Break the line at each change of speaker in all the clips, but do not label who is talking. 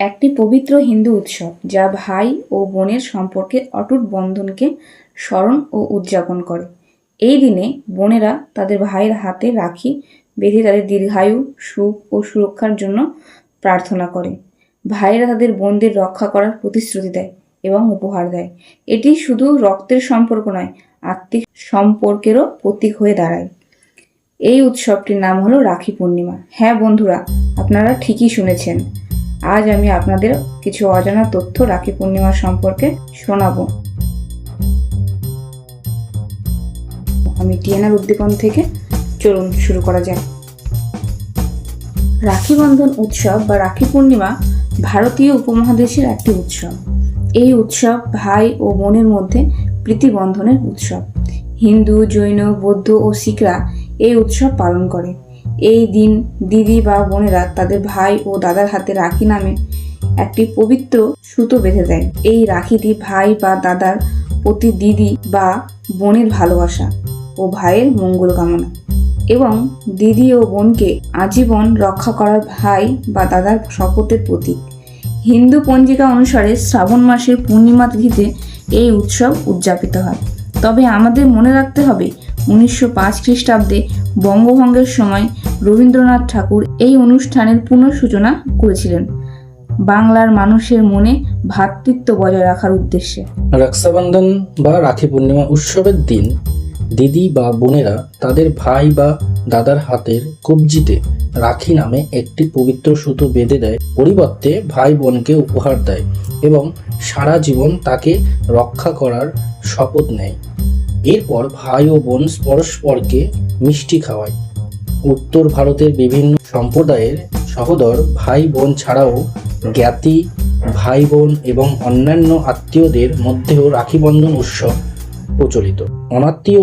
একটি পবিত্র হিন্দু উৎসব, যা ভাই ও বোনের সম্পর্কে অটুট বন্ধনকে স্মরণ ও উদযাপন করে। এই দিনে বোনেরা তাদের ভাইয়ের হাতে রাখি বেঁধে তাদের দীর্ঘায়ু, সুখ ও সুরক্ষার জন্য প্রার্থনা করে। ভাইয়েরা তাদের বোনদের রক্ষা করার প্রতিশ্রুতি দেয় এবং উপহার দেয়। এটি শুধু রক্তের সম্পর্ক নয়, আত্মিক সম্পর্কেরও প্রতীক হয়ে দাঁড়ায়। এই উৎসবটির নাম হলো রাখি পূর্ণিমা। হ্যাঁ বন্ধুরা, আপনারা ঠিকই শুনেছেন। আজ আমি আপনাদের কিছু অজানা তথ্য রাখি পূর্ণিমা সম্পর্কে শোনাবো। আমি টিএনআর উদ্দীপন থেকে চলুন শুরু করা যাক। রাখি বন্ধন উৎসব বা রাখি পূর্ণিমা ভারতীয় উপমহাদেশের একটি উৎসব। এই উৎসব ভাই ও বোনের মধ্যে প্রীতি বন্ধনের উৎসব। হিন্দু, জৈন, বৌদ্ধ ও শিখরা এই উৎসব পালন করে। এই দিন দিদি বা বোনেরা তাদের ভাই ও দাদার হাতে রাখি নামে একটি পবিত্র সুতো বেঁধে দেয়। এই রাখিটি ভাই বা দাদার প্রতি দিদি বা বোনের ভালোবাসা ও ভাইয়ের মঙ্গল কামনা। এবং দিদি ও বোনকে আজীবন রক্ষা করার ভাই বা দাদার শপথের প্রতীক। হিন্দু পঞ্জিকা অনুসারে শ্রাবণ মাসের পূর্ণিমা তিথিতে এই উৎসব উদযাপিত হয়। তবে আমাদের মনে রাখতে হবে, উনিশশো পাঁচ খ্রিস্টাব্দে বঙ্গভঙ্গের সময় রবীন্দ্রনাথ ঠাকুর এই অনুষ্ঠানের পুনঃসূচনা করেছিলেন। বাংলার মানুষের মনে ভ্রাতৃত্ব বজায় রাখার উদ্দেশ্যে।
রক্ষাবন্ধন বা রাখি পূর্ণিমা উৎসবের দিন দিদি বা বোনেরা তাদের ভাই বা দাদার হাতের কবজিতে রাখি নামে একটি পবিত্র সুতো বেঁধে দেয়। পরিবর্তে ভাই বোনকে উপহার দেয় এবং সারা জীবন তাকে রক্ষা করার শপথ নেয়। এরপর ভাই ও বোন পরস্পরকে মিষ্টি খাওয়ায়। উত্তর ভারতের বিভিন্ন সম্প্রদায়ের সহোদর ভাই বোন ছাড়াও জ্ঞাতি, ভাই বোন এবং অন্যান্য আত্মীয়দের মধ্যেও রাখি বন্ধন উৎসব প্রচলিত। অনাত্মীয়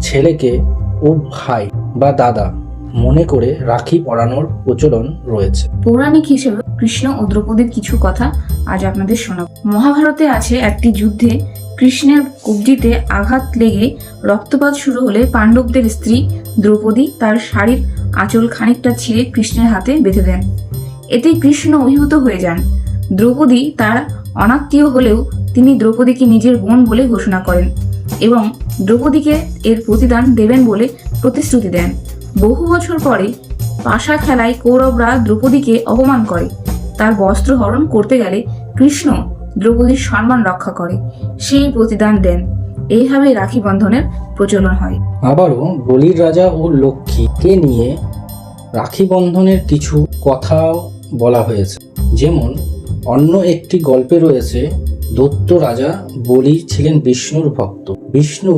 ছেলেকে ও ভাই বা দাদা মনে করে রাখি পরানোর প্রচলন রয়েছে।
পৌরাণিক হিসেবে কৃষ্ণ ও দ্রৌপদীর কিছু কথা আজ আপনাদের শোনাব। মহাভারতে আছে একটি যুদ্ধে কৃষ্ণের কবজিতে আঘাত লেগে রক্তপাত শুরু হলে পাণ্ডবদের স্ত্রী দ্রৌপদী তার শাড়ির আঁচল খানিকটা ছিঁড়ে কৃষ্ণের হাতে বেঁধে দেন। এতে কৃষ্ণ অভিভূত হয়ে যান। দ্রৌপদী তার অনাত্মীয় হলেও তিনি দ্রৌপদীকে নিজের বোন বলে ঘোষণা করেন এবং দ্রৌপদীকে এর প্রতিদান দেবেন বলে প্রতিশ্রুতি দেন। বহু বছর পরে পাশা খেলায় কৌরবরা দ্রৌপদীকে অপমান করে। তার বস্ত্র হরণ করতে গেলে কৃষ্ণ দ্রৌপদীর সম্মান রক্ষা করে, সেই প্রতিদান দেন। এইভাবে রাখি বন্ধনের প্রচলন হয়।
আবারও বলির রাজা ও লক্ষ্মীকে নিয়ে রাখি বন্ধনের কিছু কথাও বলা হয়েছে। যেমন, অন্য একটি গল্পে রয়েছে, দত্ত রাজা বলি ছিলেন বিষ্ণুর ভক্ত। বিষ্ণু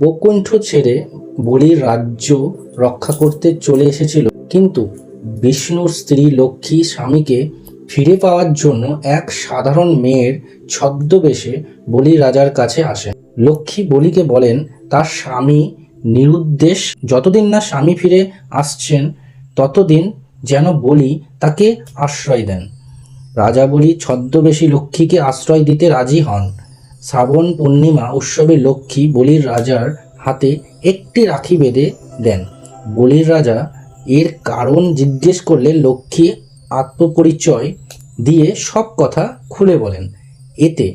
বৈকুণ্ঠ ছেড়ে বলির রাজ্য রক্ষা করতে চলে এসেছিল। কিন্তু বিষ্ণুর স্ত্রী লক্ষ্মী স্বামীকে ফিরে পাওয়ার জন্য এক সাধারণ মেয়ের ছদ্মবেশে বলি রাজার কাছে আসেন লক্ষ্মী বলিকে বলেন, তার স্বামী নিরুদ্দেশ। যতদিন না স্বামী ফিরে আসছেন, ততদিন যেন বলি তাকে আশ্রয় দেন। রাজা বলি ছদ্মবেশী লক্ষ্মীকে আশ্রয় দিতে রাজি হন। শ্রাবণ পূর্ণিমা উৎসবে লক্ষ্মী বলির রাজার হাতে একটি রাখি বেঁধে দেন। বলির রাজা এর কারণ জিজ্ঞেস করলে লক্ষ্মী আত্মপরিচয় দিয়ে সব কথা খুলে বলেন। এতে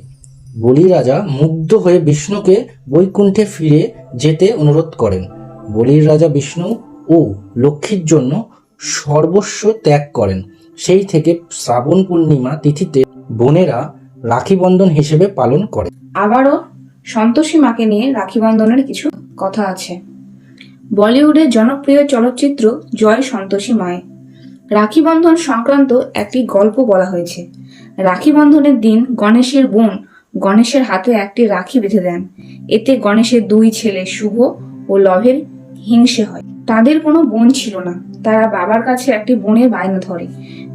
বলি রাজা মুগ্ধ হয়ে বিষ্ণুকে বৈকুণ্ঠে ফিরে যেতে অনুরোধ করেন। বলির রাজা বিষ্ণু ও লক্ষ্মীর জন্য সর্বস্ব ত্যাগ করেন। সেই থেকে শ্রাবণ পূর্ণিমা তিথিতে বোনেরা রাখি বন্ধন হিসেবে পালন করে
আবারও সন্তোষী মাকে নিয়ে রাখি বন্ধনের কিছু কথা আছে। বলিউডের জনপ্রিয় চলচ্চিত্র জয় সন্তোষী মায়। রাখি বন্ধন সংক্রান্ত একটি গল্প বলা হয়েছে। রাখি বন্ধনের দিন গণেশের বোন গণেশের হাতে একটি রাখি বেঁধে দেন। এতে গণেশের দুই ছেলে শুভ ও লভের হিংসে হয়। তাদের কোনো বোন ছিল না। তারা বাবার কাছে একটি বোনের বায়না ধরে।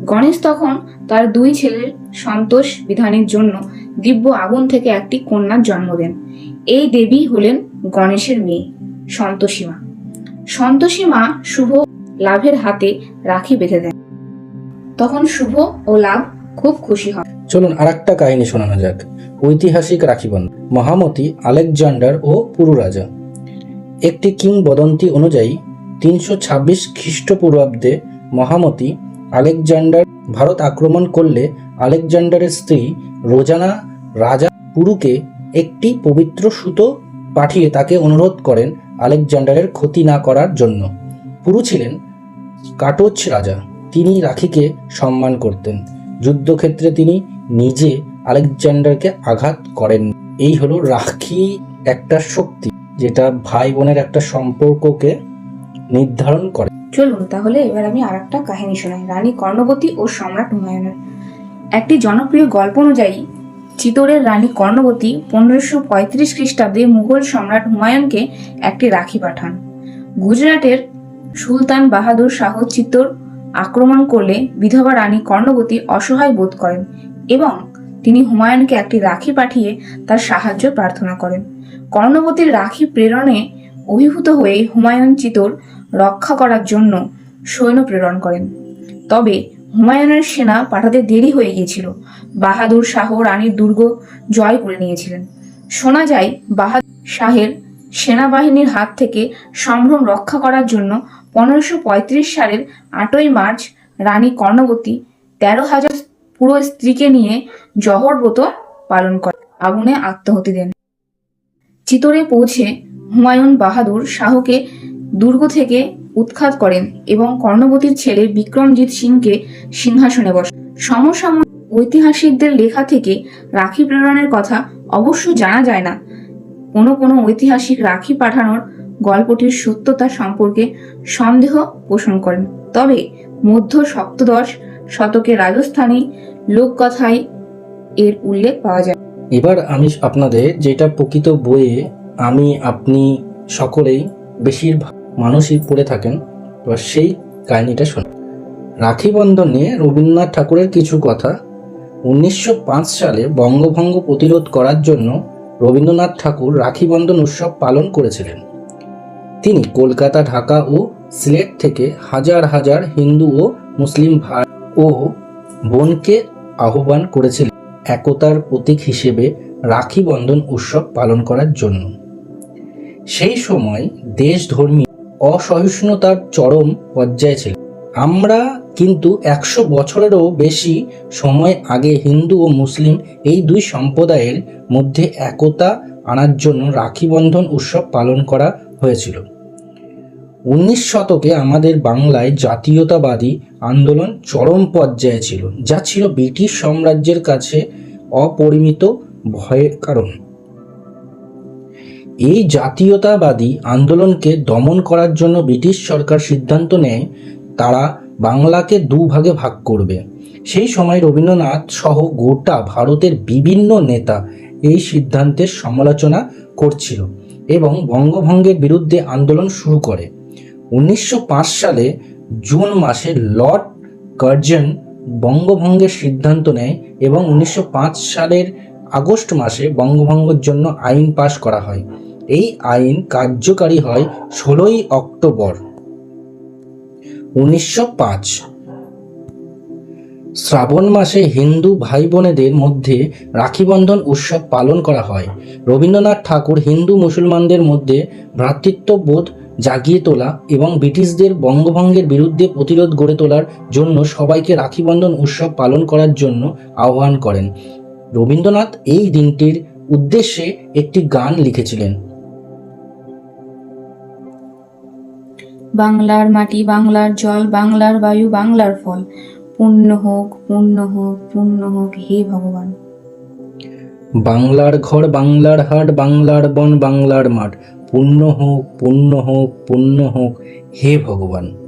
গণেশ তখন তার দুই ছেলের সন্তোষ বিধানের জন্য দিব্য আগুন থেকে একটি কন্যার জন্ম দেন। এই দেবী হলেন গণেশের মেয়ে সন্তোষী মা সন্তোষী মা শুভ লাভের হাতে রাখি বেঁধে দেন। তখন শুভ ও লাভ খুব খুশি হয়
চলুন আর একটা কাহিনী শোনানো যাক। ঐতিহাসিক রাখিবন্ধন মহামতি আলেকজান্ডার ও পুরু রাজা একটি কিংবদন্তি অনুযায়ী তিনশো ছাব্বিশ খ্রিস্টপূর্বাব্দে মহামতি আলেকজান্ডার ভারত আক্রমণ করলে আলেকজান্ডারের স্ত্রী রোজানা রাজা পুরুকে একটি পবিত্র সুতো পাঠিয়ে তাকে অনুরোধ করেন আলেকজান্ডারের ক্ষতি না করার জন্য। পুরু ছিলেন কাটোচ রাজা। তিনি রাখিকে সম্মান করতেন। যুদ্ধক্ষেত্রে তিনি নিজে আলেকজান্ডারকে আঘাত করেন। এই হলো রাখি একটা শক্তি, যেটা ভাই বোনের একটা সম্পর্ককে নির্ধারণ করে।
চলুন তাহলে এবার আমি আর একটা কাহিনী শোনাই। রানী কর্ণবতী ও সম্রাট হুমায়ুনের। একটি জনপ্রিয় গল্প অনুযায়ী, চিতোরের রানী কর্ণবতী পনেরোশো পঁয়ত্রিশ খ্রিস্টাব্দে মুঘল সম্রাট হুমায়ুনকে একটি রাখি পাঠান। গুজরাটের সুলতান বাহাদুর শাহ চিত্তোর আক্রমণ করলে বিধবা রানী কর্ণবতী অসহায় বোধ করেন এবং তিনি হুমায়ুনকে একটি রাখি পাঠিয়ে তার সাহায্য প্রার্থনা করেন। কর্ণবতীর রাখি প্রেরণে অভিভূত হয়ে হুমায়ুন চিতোর রক্ষা করার জন্য সৈন্য প্রেরণ করেন। তবে হুমায়ুনের সেনা পাঠাতে দেরি হয়ে গিয়েছিল। বাহাদুর শাহ রানীর দুর্গ জয় করে নিয়েছিলেন। শোনা যায়, বাহাদুর শাহের সেনাবাহিনীর হাত থেকে সম্ভ্রম রক্ষা করার জন্য পনেরোশো সালের আটই মার্চ রানী কর্ণবতী তেরো হাজার পুরো স্ত্রীকে নিয়ে জহর ব্রত পালন করে আগুনে আত্মহতি দেন। চিতোরে পৌঁছে হুমায়ুন বাহাদুর শাহকে দুর্গ থেকে উৎখাত করেন এবং কর্ণবতীর ছেলে বিক্রমজিৎ সিংকে সিংহাসনে বসান সমসাময়িক ঐতিহাসিকদের লেখা থেকে রাখি প্রেরণের কথা অবশ্য জানা যায় না। কোনো কোনো ঐতিহাসিক রাখি পাঠানোর গল্পটির সত্যতা সম্পর্কে সন্দেহ পোষণ করেন। তবে মধ্য সপ্তদশ শতকে রাজস্থানী লোককথায় এর উল্লেখ পাওয়া যায়।
এবার আমি আপনাদের যেটা প্রকৃত বইয়ে আমি, আপনি সকলেই বেশিরভাগ মানুষই পড়ে থাকেন, এবার সেই কাহিনীটা শুনুন। রাখি বন্ধন নিয়ে রবীন্দ্রনাথ ঠাকুরের কিছু কথা উনিশশো পাঁচ সালে বঙ্গভঙ্গ প্রতিরোধ করার জন্য রবীন্দ্রনাথ ঠাকুর রাখি বন্ধন উৎসব পালন করেছিলেন। তিনি কলকাতা, ঢাকা ও সিলেট থেকে হাজার হাজার হিন্দু ও মুসলিম ভাই ও বোনকে আহ্বান করেছিলেন একতার প্রতীক হিসেবে রাখি বন্ধন উৎসব পালন করার জন্য। সেই সময় দেশধর্মী অসহিষ্ণুতার চরম পর্যায়ে ছিল। আমরা কিন্তু একশো বছরেরও বেশি সময় আগে হিন্দু ও মুসলিম এই দুই সম্প্রদায়ের মধ্যে একতা আনার জন্য রাখি বন্ধন উৎসব পালন করা হয়েছিল। উনিশ শতকে আমাদের বাংলায় জাতীয়তাবাদী আন্দোলন চরম পর্যায়ে ছিল, যা ছিল ব্রিটিশ সাম্রাজ্যের কাছে অপরিমিত ভয়ের কারণ। এই জাতীয়তাবাদী আন্দোলনকে দমন করার জন্য ব্রিটিশ সরকার সিদ্ধান্ত নেয়, তারা বাংলাকে দুভাগে ভাগ করবে। সেই সময় রবীন্দ্রনাথ সহ গোটা ভারতের বিভিন্ন নেতা এই সিদ্ধান্তের সমালোচনা করছিল এবং বঙ্গভঙ্গের বিরুদ্ধে আন্দোলন শুরু করে। উনিশশো পাঁচ সালে জুন মাসে লর্ড কার্জন বঙ্গভঙ্গের সিদ্ধান্ত নেয় এবং উনিশশো পাঁচ সালের আগস্ট মাসে বঙ্গভঙ্গের জন্য আইন পাশ করা হয়। এই আইন কার্যকারী হয় ষোলোই অক্টোবর। উনিশশো শ্রাবণ মাসে হিন্দু ভাই বোনেদের মধ্যে রাখিবন্ধন উৎসব পালন করা হয়। রবীন্দ্রনাথ ঠাকুর হিন্দু মুসলমানদের মধ্যে ভ্রাতৃত্ববোধ জাগিয়ে তোলা এবং ব্রিটিশদের বঙ্গভঙ্গের বিরুদ্ধে প্রতিরোধ গড়ে তোলার জন্য সবাইকে রাখিবন্ধন উৎসব পালন করার জন্য আহ্বান করেন। রবীন্দ্রনাথ এই দিনটির উদ্দেশ্যে একটি গান লিখেছিলেন।
বাংলার মাটি বাংলার জল বাংলার বায়ু বাংলার ফল। পুণ্য হোক পুণ্য হোক পুণ্য হোক হে ভগবান।
বাংলার ঘর বাংলার হাট বাংলার বন বাংলার মাঠ। পুণ্য হোক পুণ্য হোক পুণ্য হোক হে ভগবান।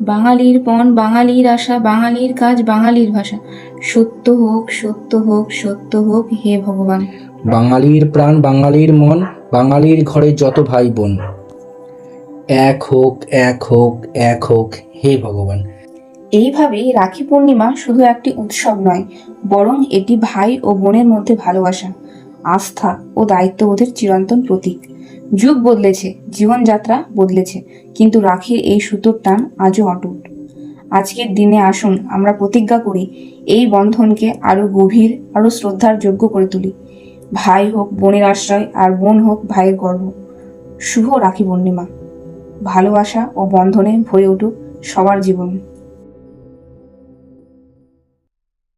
বাঙালির পণ বাঙালির আশা বাঙালির কাজ বাঙালির ভাষা। সত্য হোক সত্য হোক সত্য হোক হে ভগবান।
বাঙালির প্রাণ বাঙালির মন বাঙালির ঘরে যত ভাই বোন। এক হোক এক হোক এক হোক হে ভগবান।
এইভাবেই রাখি পূর্ণিমা শুধু একটি উৎসব নয় বরং এটি ভাই ও বোনের মধ্যে ভালোবাসা। আস্থা ও দায়িত্ববোধের চিরন্তন প্রতীক। যুগ বদলেছে, জীবনযাত্রা বদলেছে, কিন্তু রাখির এই সুতোর টান আজও অটুট। আজকের দিনে আসুন, আমরা প্রতিজ্ঞা করি, এই বন্ধনকে আরও গভীর আরও শ্রদ্ধার যোগ্য করে তুলি। ভাই হোক বোনের আশ্রয়, আর বোন হোক ভাইয়ের গর্ব। শুভ রাখি পূর্ণিমা। ভালোবাসা ও বন্ধনে ভরে উঠুক সবার জীবন।